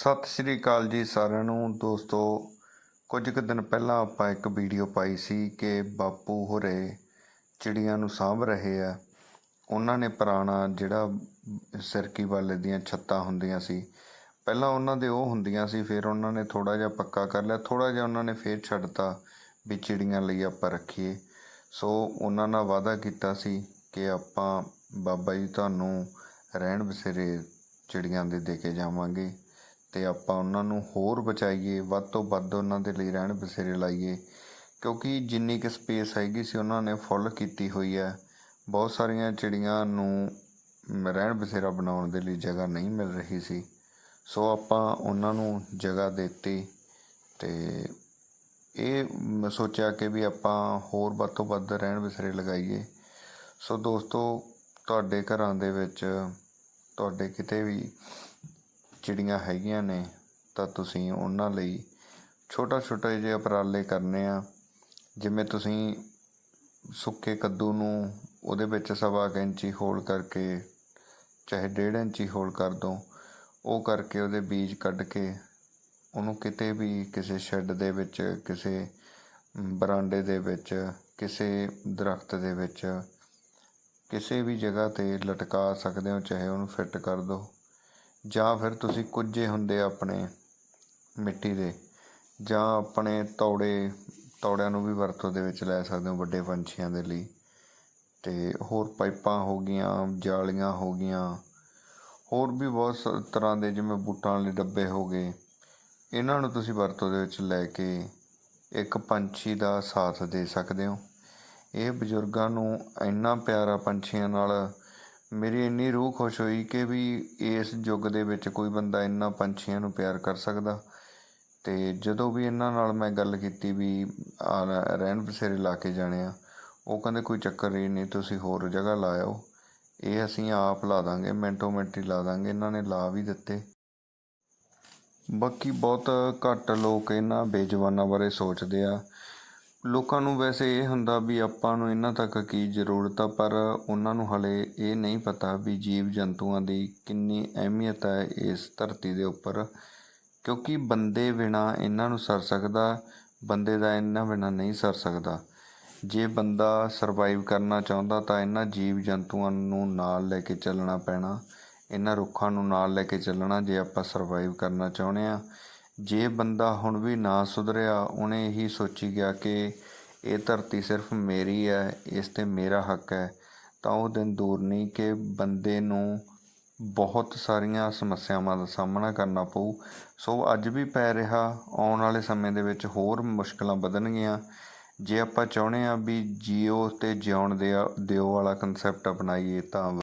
ਸਤਿ ਸ਼੍ਰੀ ਅਕਾਲ ਜੀ ਸਾਰਿਆਂ ਨੂੰ। ਦੋਸਤੋ, ਕੁਝ ਕੁ ਦਿਨ ਪਹਿਲਾਂ ਆਪਾਂ ਇੱਕ ਵੀਡੀਓ ਪਾਈ ਸੀ ਕਿ ਬਾਪੂ ਹੋਰੇ ਚਿੜੀਆਂ ਨੂੰ ਸਾਂਭ ਰਹੇ ਆ। ਉਹਨਾਂ ਨੇ ਪੁਰਾਣਾ ਜਿਹੜਾ ਸਿਰਕੀ ਵਾਲੇ ਦੀਆਂ ਛੱਤਾਂ ਹੁੰਦੀਆਂ ਸੀ, ਪਹਿਲਾਂ ਉਹਨਾਂ ਦੇ ਉਹ ਹੁੰਦੀਆਂ ਸੀ, ਫਿਰ ਉਹਨਾਂ ਨੇ ਥੋੜਾ ਜਿਹਾ ਪੱਕਾ ਕਰ ਲਿਆ ਥੋੜਾ ਜਿਹਾ ਉਹਨਾਂ ਨੇ ਫੇਰ ਛੱਡਤਾ ਵੀ ਚਿੜੀਆਂ ਲਈ ਆਪਾਂ ਰੱਖੀਏ। ਸੋ ਉਹਨਾਂ ਨਾਲ ਵਾਅਦਾ ਕੀਤਾ ਸੀ ਕਿ ਆਪਾਂ ਬਾਬਾ ਜੀ ਤੁਹਾਨੂੰ ਰਹਿਣ ਬਸੇਰੇ ਚਿੜੀਆਂ ਦੇ ਦੇ ਕੇ ਜਾਵਾਂਗੇ। ਅਤੇ ਆਪਾਂ ਉਹਨਾਂ ਨੂੰ ਹੋਰ ਬਚਾਈਏ, ਵੱਧ ਤੋਂ ਵੱਧ ਉਹਨਾਂ ਦੇ ਲਈ ਰਹਿਣ ਬਸੇਰੇ ਲਾਈਏ। ਕਿਉਂਕਿ ਜਿੰਨੀ ਕੁ ਸਪੇਸ ਹੈਗੀ ਸੀ ਉਹਨਾਂ ਨੇ ਫੁੱਲ ਕੀਤੀ ਹੋਈ ਹੈ। ਬਹੁਤ ਸਾਰੀਆਂ ਚਿੜੀਆਂ ਨੂੰ ਰਹਿਣ ਬਸੇਰਾ ਬਣਾਉਣ ਦੇ ਲਈ ਜਗ੍ਹਾ ਨਹੀਂ ਮਿਲ ਰਹੀ ਸੀ। ਸੋ ਆਪਾਂ ਉਹਨਾਂ ਨੂੰ ਜਗ੍ਹਾ ਦਿੱਤੀ ਤੇ ਇਹ ਸੋਚਿਆ ਕਿ ਵੀ ਆਪਾਂ ਹੋਰ ਵੱਧ ਤੋਂ ਵੱਧ ਰਹਿਣ ਬਸੇਰੇ ਲਗਾਈਏ। ਸੋ ਦੋਸਤੋ, ਤੁਹਾਡੇ ਘਰਾਂ ਦੇ ਵਿੱਚ, ਤੁਹਾਡੇ ਕਿਤੇ ਵੀ ਚਿੜੀਆਂ ਹੈਗੀਆਂ ਨੇ, ਤਾਂ ਤੁਸੀਂ ਉਹਨਾਂ ਲਈ ਛੋਟਾ ਛੋਟਾ ਜਿਹੇ ਉਪਰਾਲੇ ਕਰਨੇ ਆ। ਜਿਵੇਂ ਤੁਸੀਂ ਸੁੱਕੇ ਕੱਦੂ ਨੂੰ ਉਹਦੇ ਵਿੱਚ ਸਵਾ ਕੁ ਇੰਚੀ ਹੋਲ ਕਰਕੇ, ਚਾਹੇ ਡੇਢ ਇੰਚੀ ਹੋਲ ਕਰ ਦੋ, ਉਹ ਕਰਕੇ ਉਹਦੇ ਬੀਜ ਕੱਢ ਕੇ ਉਹਨੂੰ ਕਿਤੇ ਵੀ ਕਿਸੇ ਸ਼ੈੱਡ ਦੇ ਵਿੱਚ, ਕਿਸੇ ਬਰਾਂਡੇ ਦੇ ਵਿੱਚ, ਕਿਸੇ ਦਰਖਤ ਦੇ ਵਿੱਚ, ਕਿਸੇ ਵੀ ਜਗ੍ਹਾ ਤੇ ਲਟਕਾ ਸਕਦੇ ਹੋ, ਚਾਹੇ ਉਹਨੂੰ ਫਿੱਟ ਕਰ ਦਿਓ ਜਾਂ ਫਿਰ ਤੁਸੀਂ ਕੁੱਜੇ ਹੁੰਦੇ ਆਪਣੇ ਮਿੱਟੀ ਦੇ, ਜਾਂ ਆਪਣੇ ਤੌੜੇ, ਤੌੜਿਆਂ ਨੂੰ ਵੀ ਵਰਤੋਂ ਦੇ ਵਿੱਚ ਲੈ ਸਕਦੇ ਹੋ ਵੱਡੇ ਪੰਛੀਆਂ ਦੇ ਲਈ। ਤੇ ਹੋਰ ਪਾਈਪਾਂ ਹੋ ਗਈਆਂ, ਜਾਲੀਆਂ ਹੋ ਗਈਆਂ, ਹੋਰ ਵੀ ਬਹੁਤ ਸ- ਤਰ੍ਹਾਂ ਦੇ ਜਿਵੇਂ ਬੂਟਾਂ ਵਾਲੇ ਡੱਬੇ ਹੋ ਗਏ। ਇਹਨਾਂ ਨੂੰ ਤੁਸੀਂ ਵਰਤੋਂ ਦੇ ਵਿੱਚ ਲੈ ਕੇ ਇੱਕ ਪੰਛੀ ਦਾ ਸਾਥ ਦੇ ਸਕਦੇ ਹੋ। ਇਹ ਬਜ਼ੁਰਗਾਂ ਨੂੰ ਇੰਨਾ ਪਿਆਰਾ ਪੰਛੀਆਂ ਨਾਲ ਮੇਰੀ ਇੰਨੀ ਰੂਹ ਖੁਸ਼ ਹੋਈ ਕਿ ਵੀ ਇਸ ਯੁੱਗ ਦੇ ਵਿੱਚ ਕੋਈ ਬੰਦਾ ਇੰਨਾ ਪੰਛੀਆਂ ਨੂੰ ਪਿਆਰ ਕਰ ਸਕਦਾ। ਤੇ ਜਦੋਂ ਵੀ ਇਹਨਾਂ ਨਾਲ ਮੈਂ ਗੱਲ ਕੀਤੀ ਵੀ ਰਹਿਣ ਬਸੇਰੇ ਲਾ ਕੇ ਜਾਣੇ ਆ, ਉਹ ਕਹਿੰਦੇ, ਕੋਈ ਚੱਕਰ ਹੀ ਨਹੀਂ, ਤੁਸੀਂ ਹੋਰ ਜਗ੍ਹਾ ਲਾਇਓ ਇਹ ਅਸੀਂ ਆਪ ਲਾ ਦਾਂਗੇ, ਮਿੰਟੋ ਮਿੰਟ ਹੀ ਲਾ ਦਾਂਗੇ। ਇਹਨਾਂ ਨੇ ਲਾ ਵੀ ਦਿੱਤੇ। ਬਾਕੀ ਬਹੁਤ ਘੱਟ ਲੋਕ ਇਹਨਾਂ ਬੇਜਵਾਨਾਂ ਬਾਰੇ ਸੋਚਦੇ ਆ। ਲੋਕਾਂ ਨੂੰ ਵੈਸੇ ਇਹ ਹੁੰਦਾ ਵੀ ਆਪਾਂ ਨੂੰ ਇਹਨਾਂ ਤੱਕ ਕੀ ਜ਼ਰੂਰਤ ਆ, ਪਰ ਉਹਨਾਂ ਨੂੰ ਹਾਲੇ ਇਹ ਨਹੀਂ ਪਤਾ ਵੀ ਜੀਵ ਜੰਤੂਆਂ ਦੀ ਕਿੰਨੀ ਅਹਿਮੀਅਤ ਹੈ ਇਸ ਧਰਤੀ ਦੇ ਉੱਪਰ। ਕਿਉਂਕਿ ਬੰਦੇ ਬਿਨਾ ਇਹਨਾਂ ਨੂੰ ਸਰ ਸਕਦਾ, ਬੰਦੇ ਦਾ ਇਹਨਾਂ ਬਿਨਾ ਨਹੀਂ ਸਰ ਸਕਦਾ। ਜੇ ਬੰਦਾ ਸਰਵਾਈਵ ਕਰਨਾ ਚਾਹੁੰਦਾ ਤਾਂ ਇਹਨਾਂ ਜੀਵ ਜੰਤੂਆਂ ਨੂੰ ਨਾਲ ਲੈ ਕੇ ਚੱਲਣਾ ਪੈਣਾ, ਇਹਨਾਂ ਰੁੱਖਾਂ ਨੂੰ ਨਾਲ ਲੈ ਕੇ ਚੱਲਣਾ ਜੇ ਆਪਾਂ ਸਰਵਾਈਵ ਕਰਨਾ ਚਾਹੁੰਦੇ ਆ ਜੇ ਬੰਦਾ ਹੁਣ ਵੀ ਨਾ ਸੁਧਰਿਆ, ਉਹਨੇ ਇਹੀ ਸੋਚੀ ਗਿਆ ਕਿ ਇਹ ਧਰਤੀ ਸਿਰਫ ਮੇਰੀ ਹੈ, ਇਸ ਤੇ ਮੇਰਾ ਹੱਕ ਹੈ। ਤਾਂ ਉਹ ਦਿਨ ਦੂਰ ਨਹੀਂ ਕਿ ਬੰਦੇ ਨੂੰ ਬਹੁਤ ਸਾਰੀਆਂ ਸਮੱਸਿਆਵਾਂ ਦਾ ਸਾਹਮਣਾ ਕਰਨਾ ਪਊ। ਸੋ ਅੱਜ ਵੀ ਪੈ ਰਿਹਾ, ਆਉਣ ਵਾਲੇ ਸਮੇਂ ਦੇ ਵਿੱਚ ਹੋਰ ਮੁਸ਼ਕਲਾਂ ਵਧਣਗੀਆਂ। ਜੇ ਆਪਾਂ ਚਾਹੁੰਦੇ ਆ ਵੀ ਜੀਓ ਤੇ ਜਿਉਣ ਦੇ ਦਿਓ ਵਾਲਾ ਕਨਸੈਪਟ ਅਪਣਾਈਏ ਤਾਂ